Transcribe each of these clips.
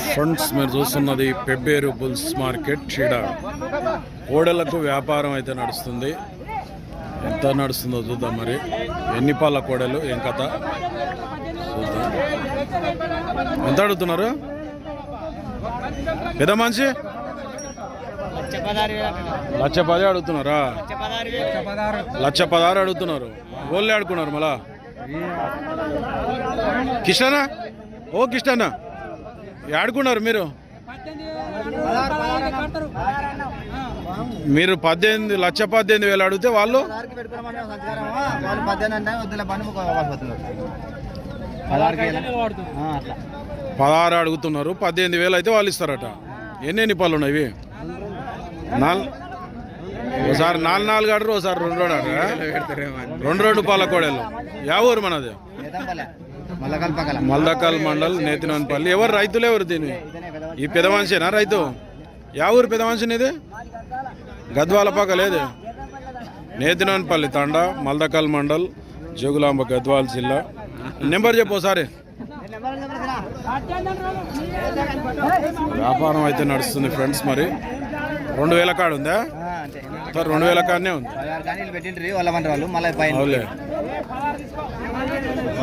Friends మీరు చూస్తున్నది Pebbair bulls market చీడ. కోడలకు వ్యాపారం అయితే నడుస్తుంది. ఎంత నడుస్తుందో చూద్దాం మరి. ఎన్ని పాల కోడలు ఏం కథ? చూద్దాం. ఎంత అడుగుతున్నారు? పెద్ద మనిషి? లక్ష పది అడుగుతున్నారా? లక్ష పదహారు అడుగుతున్నారు. గోళ్ళే ఆడుకున్నారు మళ్ళా. కిష్టనా ఓ కిష్టనా ఆడుకున్నారు మీరు? మీరు పద్దెనిమిది లక్ష పద్దెనిమిది వేలు అడిగితే వాళ్ళు? పదహారు అడుగుతున్నారు పద్దెనిమిది వేలు అయితే వాళ్ళు ఇస్తారట. ఎన్ని ఎన్ని పళ్ళు ఉన్నాయి నాలుగు ఒకసారి నాలుగు నాలుగు ఆడరు ఒకసారి రెండు రెండు రెండు రెండు పాల కోడలు. యా ఊరు మనది? మల్దకల్ మండల్ నేతినపల్లి ఎవరు రైతులు ఎవరు దీని? ఈ మనిషినా రైతు? యా ఊరు మనిషిని ఇది? గద్వాల పక్క లేదు. నేతినపల్లి తండ మల్దకల్ మండల్ జోగులాంబ గద్వాల జిల్లా. నెంబర్ చెప్పు ఒకసారి. వ్యాపారం అయితే నడుస్తుంది ఫ్రెండ్స్ మరి. రెండు వేల కాడ ఉందా? రెండు వేల కాడనే ఉంది.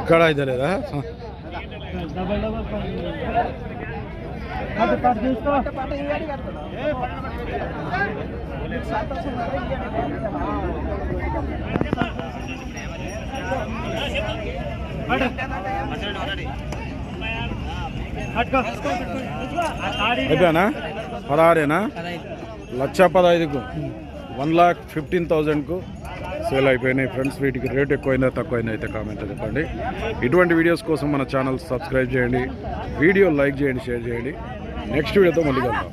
ఎక్కడ అయితే లేదా? అయిపోయానా? పదహారేనా? లక్ష పదహైదుకు. వన్ లాక్ ఫిఫ్టీన్ థౌజండ్కు. సేల్ అయిపోయినాయి ఫ్రెండ్స్. వీటికి రేట్ ఎక్కువైందా తక్కువైందా అయితే కామెంట్ చెప్పండి. ఇటువంటి వీడియోస్ కోసం మన ఛానల్ సబ్స్క్రైబ్ చేయండి. వీడియో లైక్ చేయండి షేర్ చేయండి. నెక్స్ట్ వీడియోతో మళ్ళీ కలుద్దాం.